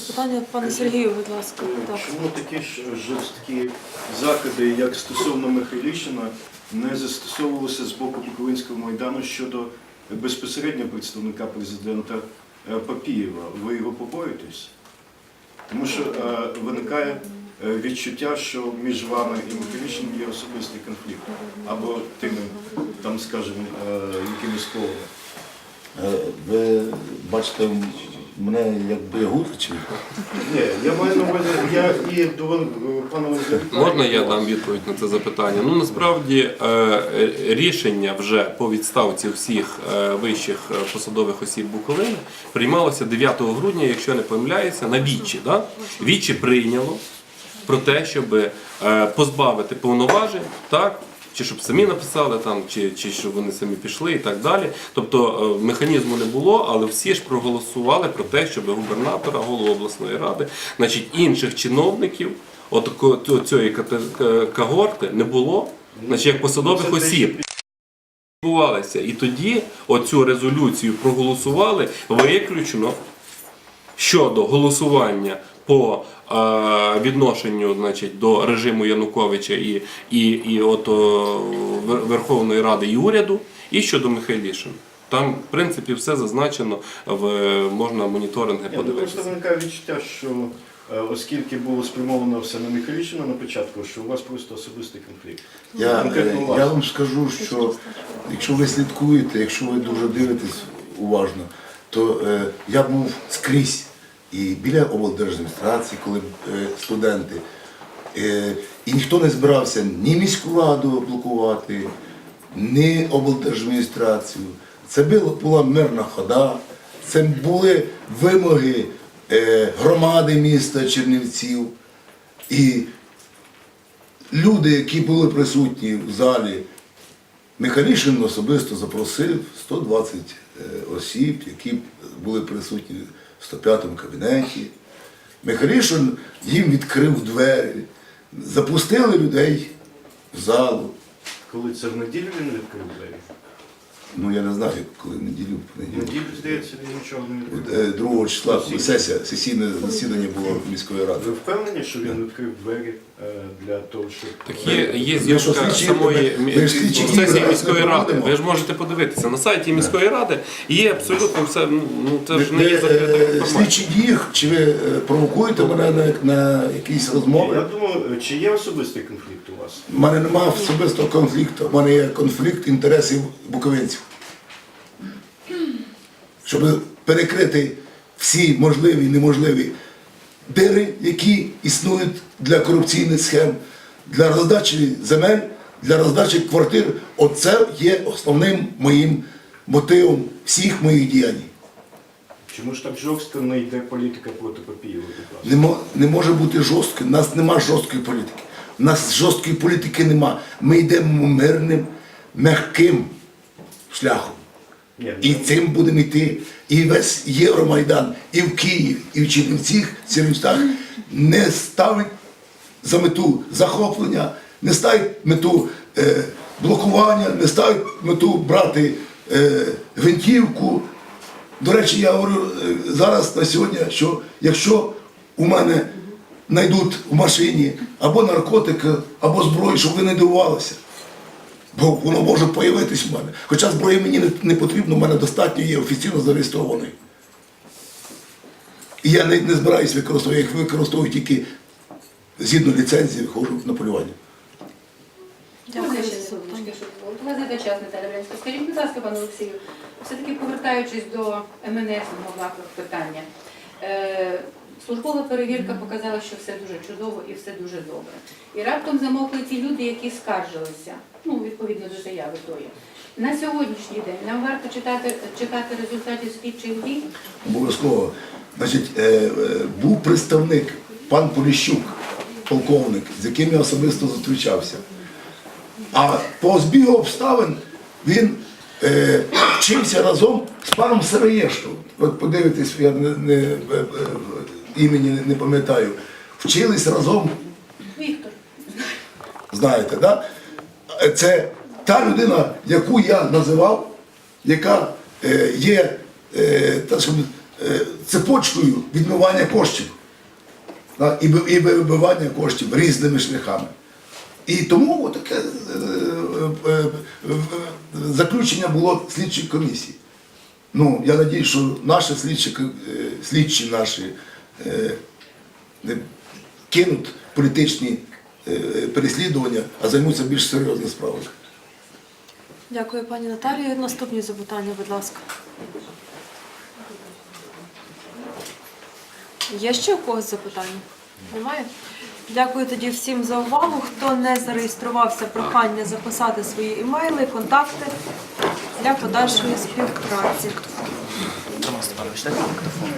Запитання пане Сергію, будь ласка. Так. Чому такі ж жорсткі заходи, як стосовно Михайлівщина, не застосовувалися з боку Буковинського майдану щодо безпосередньо представника президента е, Папієва? Ви його побоїтесь? Тому що е, виникає е, відчуття, що між вами і Михайлівщиною є особистий конфлікт, або тими, там, скажімо, е, якимись колами. Е, Ви бачите мене якби гур чи Ні, я маю на увазі, я і до пана. Можна я дам відповідь на це запитання? Ну насправді е, рішення вже по відставці всіх е, вищих е, посадових осіб Буковини приймалося 9 грудня, якщо не помиляюся, на Вічі. Да? Вічі прийняло про те, щоб е, позбавити повноважень, так? Чи щоб самі написали там, чи, чи щоб вони самі пішли і так далі. Тобто е, механізму не було, але всі ж проголосували про те, щоб губернатора, голову обласної ради, значить інших чиновників, от цієї е, когорти не було, значить як посадових осіб. Відбувалися. І тоді оцю резолюцію проголосували виключно щодо голосування по е, відношенню значить, до режиму Януковича і, і, і от, о, Верховної Ради і уряду, і щодо Михайлішина. Там, в принципі, все зазначено, в, можна моніторинги Ні, ну, просто виникає відчуття, що е, оскільки було спрямовано все на Михайлівщину на початку, що у вас просто особистий конфлікт. я, Конкретно е, вас. я вам скажу, що якщо ви слідкуєте, якщо ви дуже дивитесь уважно, то е, я був скрізь і біля облдержадміністрації, коли е, студенти. Е, і ніхто не збирався ні міську раду блокувати, ні облдержадміністрацію. Це була, була мирна хода, це були вимоги е, громади міста Чернівців. І люди, які були присутні в залі, Михайлішин особисто запросив 120 е, осіб, які були присутні в 105-му кабінеті. Михайлішин їм відкрив двері, запустили людей в залу. Коли це в неділю він відкрив двері? Ну я не знаю, коли неділю, неділю, здається, він нічого не відкрив. Е, 2 числа, коли сесія, сесійне засідання було міської ради. Ви впевнені, що він відкрив двері е, для того, щоб... Так є, є Ви що, зйомка слідчі- самої ж слідчі сесії міської не ради. проводимо? Ви ж можете подивитися на сайті міської ради. Є абсолютно все. Ну це ж не є закрита е, інформація. слідчі дії, чи ви е, провокуєте мене на, на якісь Я розмови? думаю, чи є особистий конфлікт у вас? У мене немає особистого конфлікту, у мене є конфлікт інтересів буковинців. Щоб перекрити всі можливі і неможливі дири, які існують для корупційних схем, для роздачі земель, для роздачі квартир. Оце є основним моїм мотивом всіх моїх діянь. Чому ж так жорстко не йде політика проти Папієва? будь? Не, не може бути жорстким. У нас нема жорсткої політики. У нас жорсткої політики нема. Ми йдемо мирним, м'яким шляхом. І цим будемо йти. І весь Євромайдан, і в Києві, і в Чернівцях, Чернівцях не ставить за мету захоплення, не ставить мету е, блокування, не ставить мету брати е, гвинтівку. До речі, я говорю е, зараз на сьогодні, що якщо у мене знайдуть в машині або наркотики, або зброю, щоб ви не дивувалися. Бо воно може появитись в мене. Хоча зброї мені не, не потрібно, в мене достатньо є офіційно зареєстрованої. І я не, не збираюсь використовувати, я їх використовую тільки згідно ліцензії, виходжу на полювання. Дякую час, Наталя Брянська. Скажіть, будь ласка, пане Олексію, все-таки повертаючись до МНС мого питання. Службова перевірка показала, що все дуже чудово і все дуже добре. І раптом замовкли ті люди, які скаржилися, ну, відповідно до заяви тої. На сьогоднішній день нам варто читати, чекати результатів слідчих дій. Обов'язково. Значить, е, е, був представник, пан Поліщук, полковник, з яким я особисто зустрічався. А по збігу обставин він е, вчився разом з паном Сироєшком. От подивитесь, я не, не, е, е, імені не, пам'ятаю. Вчились разом Віктор, знаєте, да? це та людина, яку я називав, яка е, є е, та, щоб, е, цепочкою відмивання коштів так, і і вибивання коштів різними шляхами. І тому таке е, е, е, заключення було слідчої комісії. Ну, я надію, що наші слідчі, е, слідчі наші кинуть політичні е, переслідування, а займуться більш серйозною справою. Дякую, пані Наталію. Наступні запитання, будь ласка. Є ще у когось запитання? Немає? Дякую тоді всім за увагу. Хто не зареєструвався, прохання записати свої імейли, контакти для подальшої співпраці. просто там читать на микрофон.